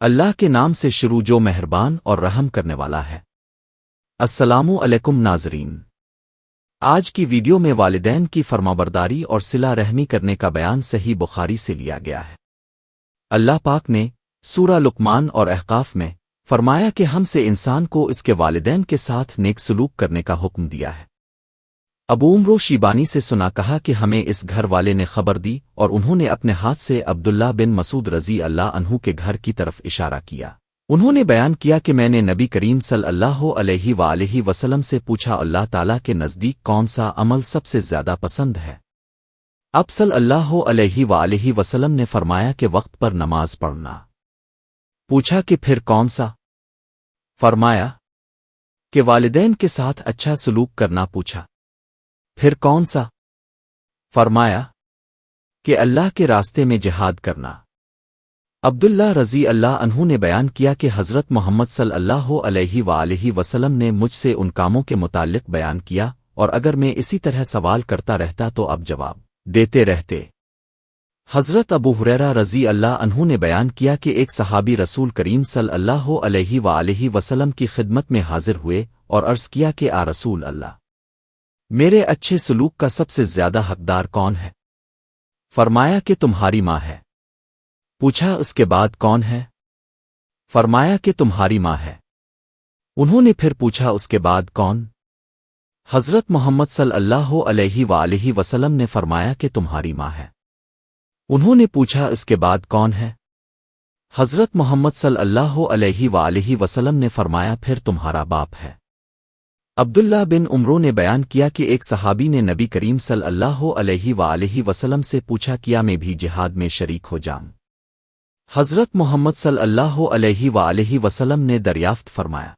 اللہ کے نام سے شروع جو مہربان اور رحم کرنے والا ہے۔ السلام علیکم ناظرین۔ آج کی ویڈیو میں والدین کی فرمابرداری اور سلا رحمی کرنے کا بیان صحیح بخاری سے لیا گیا ہے۔ اللہ پاک نے سورہ لکمان اور احقاف میں فرمایا کہ ہم سے انسان کو اس کے والدین کے ساتھ نیک سلوک کرنے کا حکم دیا ہے۔ ابو عمرو شیبانی سے سنا کہا کہ ہمیں اس گھر والے نے خبر دی اور انہوں نے اپنے ہاتھ سے عبداللہ بن مسعود رضی اللہ عنہ کے گھر کی طرف اشارہ کیا۔ انہوں نے بیان کیا کہ میں نے نبی کریم صلی اللہ علیہ وآلہ وسلم سے پوچھا، اللہ تعالیٰ کے نزدیک کون سا عمل سب سے زیادہ پسند ہے؟ اب صلی اللہ علیہ وآلہ وسلم نے فرمایا کہ وقت پر نماز پڑھنا۔ پوچھا کہ پھر کون سا؟ فرمایا کہ والدین کے ساتھ اچھا سلوک کرنا، پوچھا۔ پھر کون سا؟ فرمایا، کہ اللہ کے راستے میں جہاد کرنا۔ عبداللہ رضی اللہ انہوں نے بیان کیا کہ حضرت محمد صلی اللہ علیہ وآلہ وسلم نے مجھ سے ان کاموں کے متعلق بیان کیا، اور اگر میں اسی طرح سوال کرتا رہتا تو اب جواب دیتے رہتے۔ حضرت ابو حریرہ رضی اللہ انہوں نے بیان کیا کہ ایک صحابی رسول کریم صلی اللہ علیہ وآلہ وسلم کی خدمت میں حاضر ہوئے اور عرض کیا کہ آ رسول اللہ میرے اچھے سلوک کا سب سے زیادہ حقدار کون ہے؟ فرمایا کہ تمہاری ماں ہے۔ پوچھا اس کے بعد کون ہے؟ فرمایا کہ تمہاری ماں ہے۔ انہوں نے پھر پوچھا اس کے بعد کون؟ حضرت محمد صلی اللہ علیہ وآلہ وسلم نے فرمایا کہ تمہاری ماں ہے۔ انہوں نے پوچھا اس کے بعد کون ہے؟ حضرت محمد صلی اللہ علیہ وآلہ وسلم نے فرمایا پھر تمہارا باپ ہے۔ عبداللہ بن عمرو نے بیان کیا کہ ایک صحابی نے نبی کریم صلی اللہ علیہ وآلہ وسلم سے پوچھا، کیا میں بھی جہاد میں شریک ہو جاؤں؟ حضرت محمد صلی اللہ علیہ وآلہ وسلم نے دریافت فرمایا،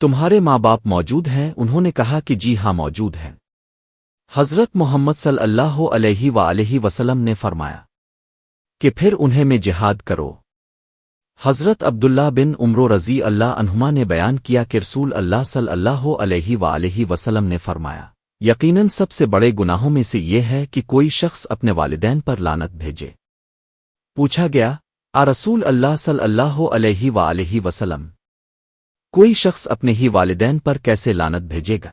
تمہارے ماں باپ موجود ہیں، انہوں نے کہا کہ جی ہاں موجود ہیں۔ حضرت محمد صلی اللہ علیہ وآلہ وسلم نے فرمایا، کہ پھر انہیں میں جہاد کرو۔ حضرت عبداللہ بن عمرو رضی اللہ عنہما نے بیان کیا کہ رسول اللہ صلی اللہ علیہ وآلہ وسلم نے فرمایا، یقیناً سب سے بڑے گناہوں میں سے یہ ہے کہ کوئی شخص اپنے والدین پر لانت بھیجے۔ پوچھا گیا، آ رسول اللہ صلی اللہ علیہ وآلہ وسلم، کوئی شخص اپنے ہی والدین پر کیسے لانت بھیجے گا؟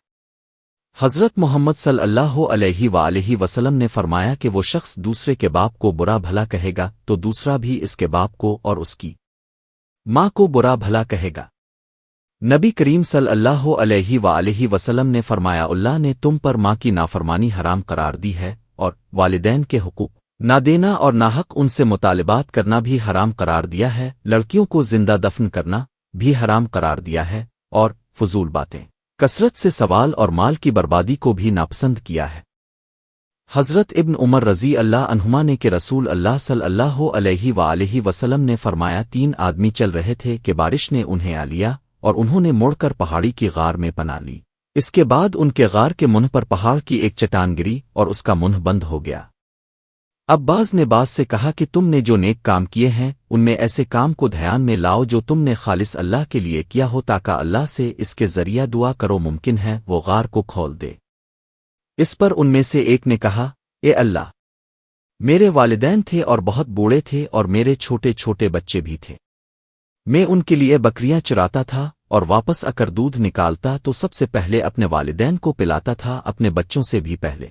حضرت محمد صلی اللہ علیہ وآلہ وسلم نے فرمایا کہ وہ شخص دوسرے کے باپ کو برا بھلا کہے گا تو دوسرا بھی اس کے باپ کو اور اس کی۔ ماں کو برا بھلا کہے گا۔ نبی کریم صلی اللہ علیہ وآلہ وسلم نے فرمایا، اللہ نے تم پر ماں کی نافرمانی حرام قرار دی ہے اور والدین کے حقوق۔ نہ دینا اور ناحق ان سے مطالبات کرنا بھی حرام قرار دیا ہے، لڑکیوں کو زندہ دفن کرنا بھی حرام قرار دیا ہے اور فضول باتیں۔ کثرت سے سوال اور مال کی بربادی کو بھی ناپسند کیا ہے۔ حضرت ابن عمر رضی اللہ عنہما نے کہ رسول اللہ صلی اللہ علیہ وآلہ وسلم نے فرمایا، تین آدمی چل رہے تھے کہ بارش نے انہیں آ لیا اور انہوں نے مڑ کر پہاڑی کی غار میں پنا لی۔ اس کے بعد ان کے غار کے منہ پر پہاڑ کی ایک چٹان گری اور اس کا منہ بند ہو گیا۔ اب باز نے باز سے کہا کہ تم نے جو نیک کام کیے ہیں، ان میں ایسے کام کو دھیان میں لاؤ جو تم نے خالص اللہ کے لیے کیا ہو تاکہ اللہ سے اس کے ذریعہ دعا کرو ممکن ہے، وہ غار کو کھول دے۔ اس پر ان میں سے ایک نے کہا، اے اللہ، میرے والدین تھے اور بہت بوڑھے تھے اور میرے چھوٹے چھوٹے بچے بھی تھے۔ میں ان کے لیے بکریاں چراتا تھا اور واپس اکر دودھ نکالتا تو سب سے پہلے اپنے والدین کو پلاتا تھا، اپنے بچوں سے بھی پہلے۔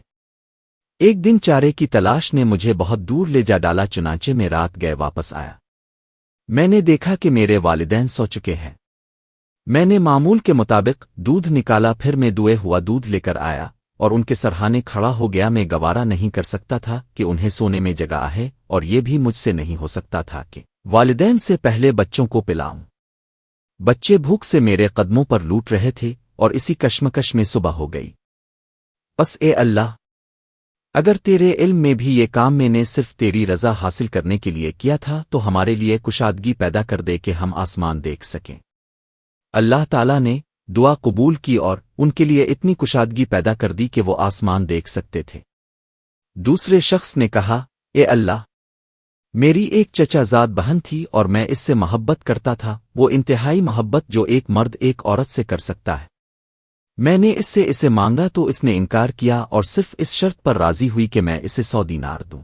ایک دن چارے کی تلاش نے مجھے بہت دور لے جا ڈالا چنانچے میں رات گئے واپس آیا۔ میں نے دیکھا کہ میرے والدین سو چکے ہیں۔ میں نے معمول کے مطابق دودھ نکالا، پھر میں دوئے ہوا دودھ لے کر آیا۔ اور ان کے سرحانے کھڑا ہو گیا میں گوارا نہیں کر سکتا تھا کہ انہیں سونے میں جگہ ہے اور یہ بھی مجھ سے نہیں ہو سکتا تھا کہ والدین سے پہلے بچوں کو پلاؤں۔ بچے بھوک سے میرے قدموں پر لوٹ رہے تھے اور اسی کشمکش میں صبح ہو گئی۔ بس اے اللہ، اگر تیرے علم میں بھی یہ کام میں نے صرف تیری رضا حاصل کرنے کے لیے کیا تھا تو ہمارے لیے کشادگی پیدا کر دے کہ ہم آسمان دیکھ سکیں۔ اللہ تعالی نے دعا قبول کی اور ان کے لیے اتنی کشادگی پیدا کر دی کہ وہ آسمان دیکھ سکتے تھے۔ دوسرے شخص نے کہا، اے اللہ، میری ایک چچا زاد بہن تھی اور میں اس سے محبت کرتا تھا۔ وہ انتہائی محبت جو ایک مرد ایک عورت سے کر سکتا ہے۔ میں نے اس سے اسے مانگا تو اس نے انکار کیا اور صرف اس شرط پر راضی ہوئی کہ میں اسے سو دینار دوں۔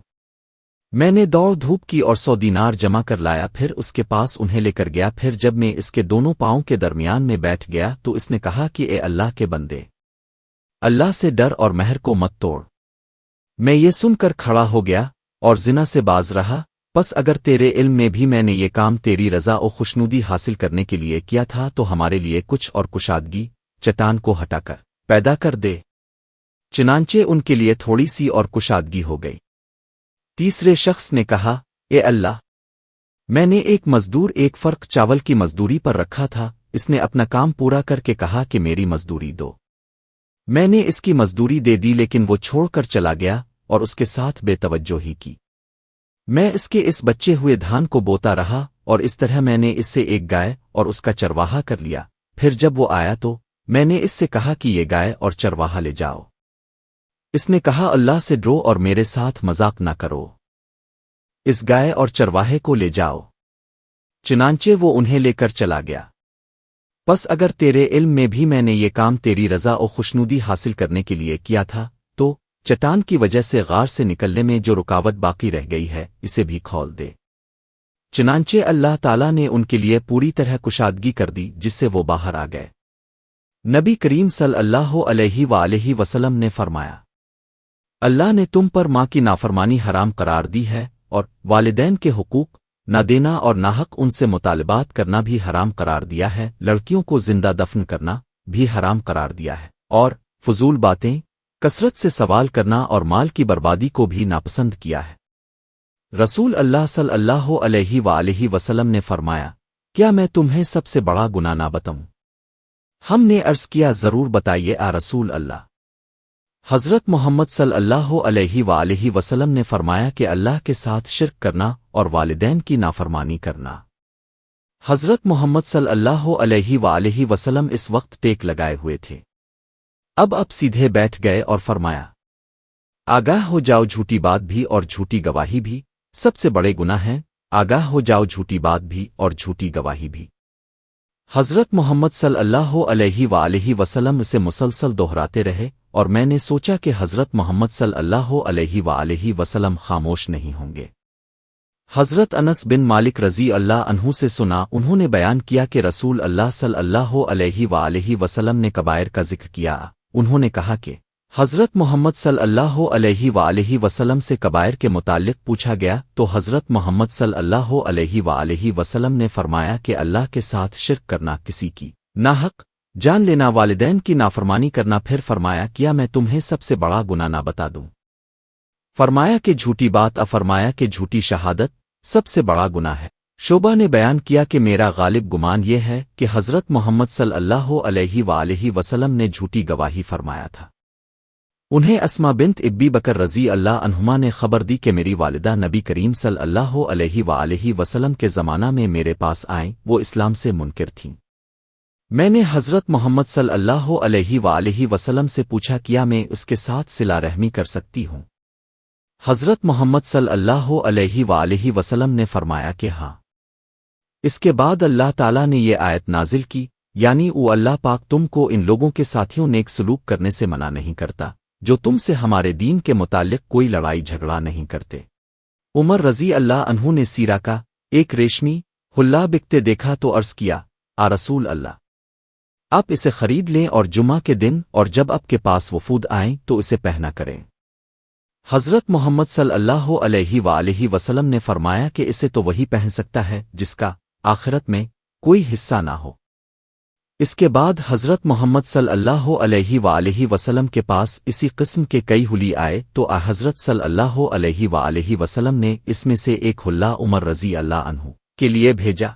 میں نے دوڑ دھوپ کی اور سو دینار جمع کر لایا، پھر اس کے پاس انہیں لے کر گیا، پھر جب میں اس کے دونوں پاؤں کے درمیان میں بیٹھ گیا تو اس نے کہا کہ اے اللہ کے بندے، اللہ سے ڈر اور مہر کو مت توڑ۔ میں یہ سن کر کھڑا ہو گیا اور زنا سے باز رہا، پس اگر تیرے علم میں بھی میں نے یہ کام تیری رضا و خوشنودی حاصل کرنے کے لیے کیا تھا تو ہمارے لیے کچھ اور کشادگی، چٹان کو ہٹا کر، پیدا کر دے۔ چنانچہ ان کے لیے تھوڑی سی اور کشادگی ہو گئی۔ تیسرے شخص نے کہا، اے اللہ، میں نے ایک مزدور، ایک فرق چاول کی مزدوری پر رکھا تھا، اس نے اپنا کام پورا کر کے کہا کہ میری مزدوری دو۔ میں نے اس کی مزدوری دے دی، لیکن وہ چھوڑ کر چلا گیا اور اس کے ساتھ بے توجہ ہی کی۔ میں اس کے اس بچے ہوئے دھان کو بوتا رہا اور اس طرح میں نے اس سے ایک گائے اور اس کا چرواہا کر لیا۔ پھر جب وہ آیا تو میں نے اس سے کہا کہ یہ گائے اور چرواہا لے جاؤ۔ اس نے کہا، اللہ سے ڈرو اور میرے ساتھ مذاق نہ کرو۔ اس گائے اور چرواہے کو لے جاؤ۔ چنانچے وہ انہیں لے کر چلا گیا۔ بس اگر تیرے علم میں بھی میں نے یہ کام تیری رضا و خوشنودی حاصل کرنے کے لیے کیا تھا، تو چٹان کی وجہ سے غار سے نکلنے میں جو رکاوٹ باقی رہ گئی ہے، اسے بھی کھول دے۔ چنانچہ اللہ تعالیٰ نے ان کے لیے پوری طرح کشادگی کر دی، جس سے وہ باہر آ گئے۔ نبی کریم صلی اللہ علیہ و وسلم نے فرمایا اللہ نے تم پر ماں کی نافرمانی حرام قرار دی ہے اور والدین کے حقوق، نہ دینا اور ناحق ان سے مطالبات کرنا بھی حرام قرار دیا ہے، لڑکیوں کو زندہ دفن کرنا بھی حرام قرار دیا ہے۔ اور فضول باتیں، کثرت سے سوال کرنا اور مال کی بربادی کو بھی ناپسند کیا ہے۔ رسول اللہ صلی اللہ علیہ و وسلم نے فرمایا، کیا میں تمہیں سب سے بڑا گناہ نہ بتاؤں؟ ہم نے عرض کیا، ضرور بتائیے، آ رسول اللہ۔ حضرت محمد صلی اللہ علیہ و وسلم نے فرمایا کہ اللہ کے ساتھ شرک کرنا اور والدین کی نافرمانی کرنا۔ حضرت محمد صلی اللہ علیہ و وسلم اس وقت ٹیک لگائے ہوئے تھے۔ اب اب سیدھے بیٹھ گئے اور فرمایا، آگاہ ہو جاؤ جھوٹی بات بھی اور جھوٹی گواہی بھی۔ سب سے بڑے گناہ ہیں، آگاہ ہو جاؤ جھوٹی بات بھی اور جھوٹی گواہی بھی۔ حضرت محمد صلی اللہ علیہ و وسلم اسے مسلسل دہراتے رہے اور میں نے سوچا کہ حضرت محمد صلی اللہ علیہ و وسلم خاموش نہیں ہوں گے۔ حضرت انس بن مالک رضی اللہ عنہ سے سنا، انہوں نے بیان کیا کہ رسول اللہ صلی اللہ علیہ و وسلم نے کبائر کا ذکر کیا۔ انہوں نے کہا کہ حضرت محمد صلی اللہ علیہ و وسلم سے کبائر کے متعلق پوچھا گیا، تو حضرت محمد صلی اللہ علیہ و وسلم نے فرمایا کہ اللہ کے ساتھ شرک کرنا کسی کی ناحق جان لینا والدین کی نافرمانی کرنا پھر فرمایا کیا میں تمہیں سب سے بڑا گناہ نہ بتا دوں۔ فرمایا کہ جھوٹی بات افرمایا کہ جھوٹی شہادت سب سے بڑا گناہ ہے۔ شوبہ نے بیان کیا کہ میرا غالب گمان یہ ہے کہ حضرت محمد صلی اللہ علیہ و وسلم نے جھوٹی گواہی فرمایا تھا۔ انہیں اسما بنت ابی بکر رضی اللہ عنہما نے خبر دی کہ میری والدہ نبی کریم صلی اللہ علیہ و وسلم کے زمانہ میں میرے پاس آئیں، وہ اسلام سے منکر تھیں۔ میں نے حضرت محمد صلی اللہ علیہ و وسلم سے پوچھا کیا میں اس کے ساتھ سلا رحمی کر سکتی ہوں؟ حضرت محمد صلی اللہ علیہ و وسلم نے فرمایا کہ ہاں۔ اس کے بعد اللہ تعالیٰ نے یہ آیت نازل کی یعنی او اللہ پاک تم کو ان لوگوں کے ساتھیوں نیک سلوک کرنے سے منع نہیں کرتا، جو تم سے ہمارے دین کے متعلق کوئی لڑائی جھگڑا نہیں کرتے۔ عمر رضی اللہ انہوں نے سیرا کا ایک ریشمی ہلا بکتے دیکھا تو عرض کیا، آ رسول اللہ! آپ اسے خرید لیں اور جمعہ کے دن اور جب آپ کے پاس وفود آئیں تو اسے پہنا کریں۔ حضرت محمد صلی اللہ علیہ و وسلم نے فرمایا کہ اسے تو وہی پہن سکتا ہے جس کا آخرت میں کوئی حصہ نہ ہو۔ اس کے بعد حضرت محمد صلی اللہ علیہ و وسلم کے پاس اسی قسم کے کئی ہلی آئے تو آ حضرت صلی اللہ علیہ و وسلم نے اس میں سے ایک ہلا عمر رضی اللہ عنہ کے لیے بھیجا۔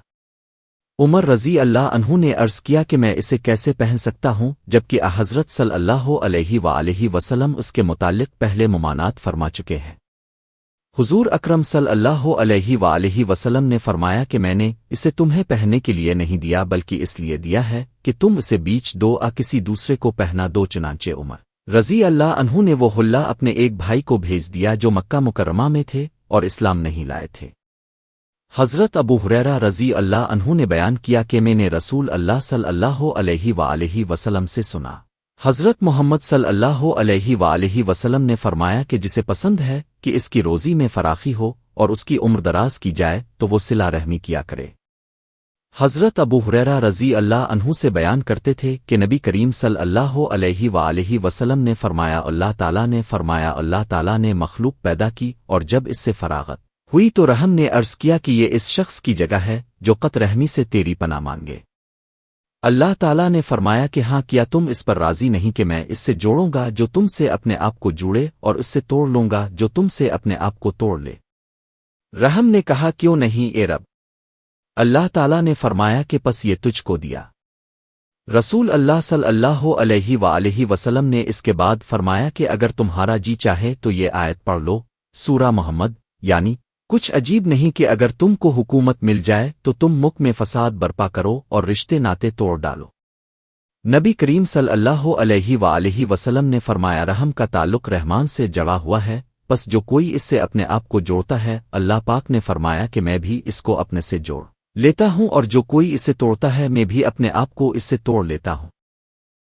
عمر رضی اللہ عنہ نے عرض کیا کہ میں اسے کیسے پہن سکتا ہوں جبکہ حضرت صلی اللہ علیہ و وسلم اس کے متعلق پہلے ممانات فرما چکے ہیں۔ حضور اکرم صلی اللہ علیہ و وسلم نے فرمایا کہ میں نے اسے تمہیں پہننے کے لیے نہیں دیا بلکہ اس لیے دیا ہے کہ تم اسے بیچ دو آ کسی دوسرے کو پہنا دو چنانچے عمر۔ رضی اللہ انہوں نے وہ ہلا اپنے ایک بھائی کو بھیج دیا جو مکہ مکرمہ میں تھے اور اسلام نہیں لائے تھے۔ حضرت ابو حریرہ رضی اللہ انہوں نے بیان کیا کہ میں نے رسول اللہ صلی اللہ علیہ و وسلم سے سنا۔ حضرت محمد صلی اللہ علیہ و وسلم نے فرمایا کہ جسے پسند ہے کہ اس کی روزی میں فراخی ہو اور اس کی عمر دراز کی جائے تو وہ سلا رحمی کیا کرے۔ حضرت ابو حریرا رضی اللہ عنہ سے بیان کرتے تھے کہ نبی کریم صلی اللہ علیہ و وسلم نے فرمایا اللہ تعالیٰ نے فرمایا اللہ تعالیٰ نے مخلوق پیدا کی اور جب اس سے فراغت ہوئی تو رحم نے عرض کیا کہ یہ اس شخص کی جگہ ہے جو قط رحمی سے تیری پناہ مانگے۔ اللہ تعالیٰ نے فرمایا کہ ہاں کیا تم اس پر راضی نہیں کہ میں اس سے جوڑوں گا جو تم سے اپنے آپ کو جوڑے اور اس سے توڑ لوں گا جو تم سے اپنے آپ کو توڑ لے۔ رحم نے کہا، کیوں نہیں اے رب؟ اللہ تعالیٰ نے فرمایا کہ پس یہ تجھ کو دیا۔ رسول اللہ صلی اللہ علیہ و وسلم نے اس کے بعد فرمایا کہ اگر تمہارا جی چاہے تو یہ آیت پڑھ لو، سورہ محمد یعنی کچھ عجیب نہیں کہ اگر تم کو حکومت مل جائے تو تم مک میں فساد برپا کرو اور رشتے ناتے توڑ ڈالو۔ نبی کریم صلی اللہ علیہ و وسلم نے فرمایا، رحم کا تعلق رحمان سے جڑا ہوا ہے بس جو کوئی اس سے اپنے آپ کو جوڑتا ہے، اللہ پاک نے فرمایا کہ میں بھی اس کو اپنے سے جوڑ لیتا ہوں اور جو کوئی اسے توڑتا ہے، میں بھی اپنے آپ کو اس سے توڑ لیتا ہوں۔